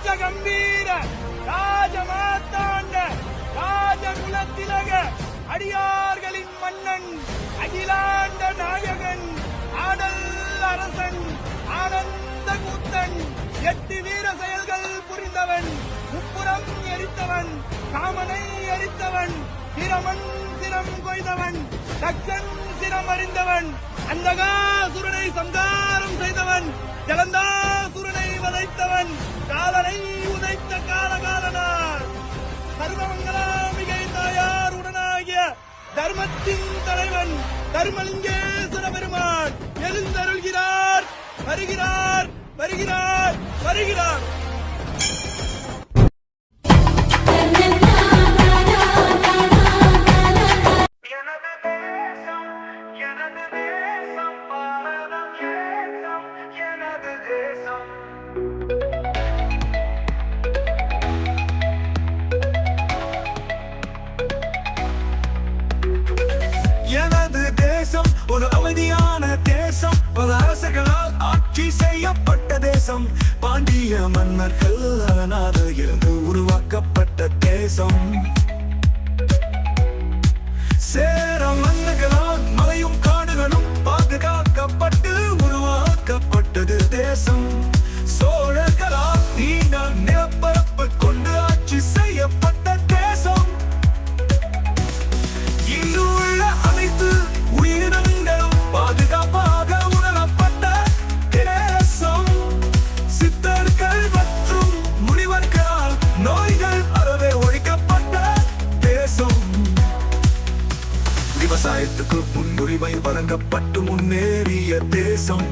ராஜ கம்பீர ராஜ மாத்தாண்ட ராஜ குலத்திலக அடியார்களின் மன்னன் அகிலாண்ட நாயகன் ஆடல் அரசன் ஆனந்த கூத்தன் எட்டு வீர செயல்கள் புரிந்தவன் முப்புறம் எரித்தவன் காமனை எரித்தவன் திறமன் திறம் கொய்தவன் தக்கன் சிரம் அறிந்தவன் அந்தகாசுரனை சங்காரம் செய்தவன். ஜலந்தாசுரனை வதைத்தவன். காலனை உதைத்த காலகாலனார். சர்வமங்கலாமிகை தாயார் உடனாகிய தர்மத்தின் தலைவன் தர்மலிங்கேஸ்வர பெருமான் எழுந்தருள்கிறார் வருகிறார் வருகிறார் வருகிறார். தேசம். பாண்டிய மன்னர்கள் அதனால இருந்து உருவாக்கப்பட்ட தேசம். சேர மன்னர்களால் சமுதாயத்துக்கு முன்னுரிமை வழங்கப்பட்டு முன்னேறிய தேசம்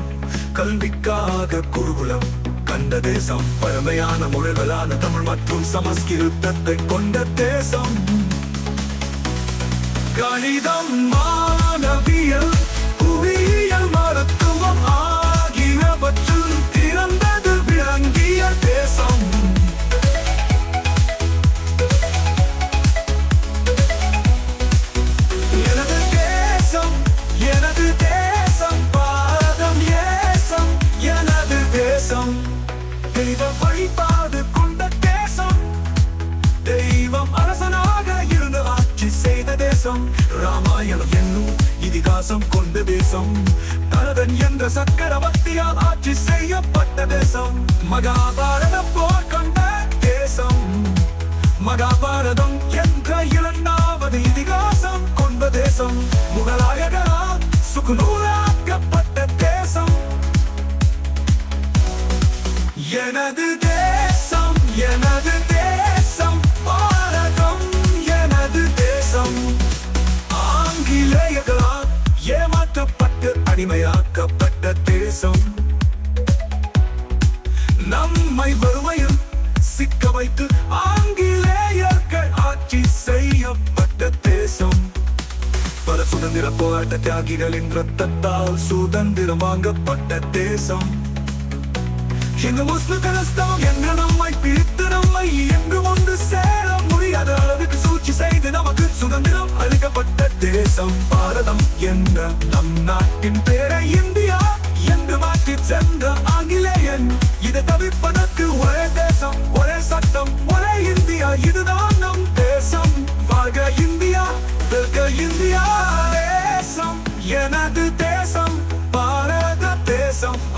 கல்விக்காக குருகுலம் கண்ட தேசம் பழமையான மொழிகளான தமிழ் மற்றும் சமஸ்கிருதத்தை கொண்ட தேசம். கணிதம் மா தேசம் ராமாயணம் என்னும் இதிகாசம் கொண்ட தேசம். தரதன் என்ற சக்கரவர்த்தியால் ஆட்சி செய்யப்பட்ட தேசம். மகாபாரத போர் கொண்ட தேசம். மகாபாரதம் என்ற இரண்டாவது இதிகாசம் கொண்ட தேசம். முகலாயகரால் சுக்குநூறாக்கப்பட்ட தேசம். எனது தேசம் எனது நம்மை வறுமையில் சிக்க வைத்து ஆங்கிலேயர்கள் ஆட்சி செய்யப்பட்ட தேசம். பல சுதந்திர போராட்ட தியாகிகளின் ரத்தத்தால் சுதந்திரம் வாங்கப்பட்ட தேசம். எங்க முஸ்லிம் கலஸ்தவம் என்ன நம்மை பிரித்து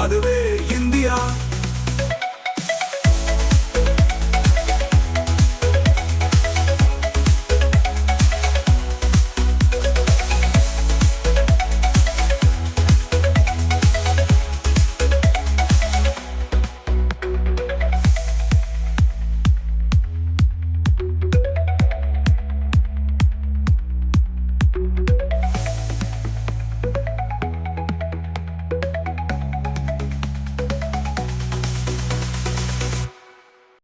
அதுவே இந்தியா.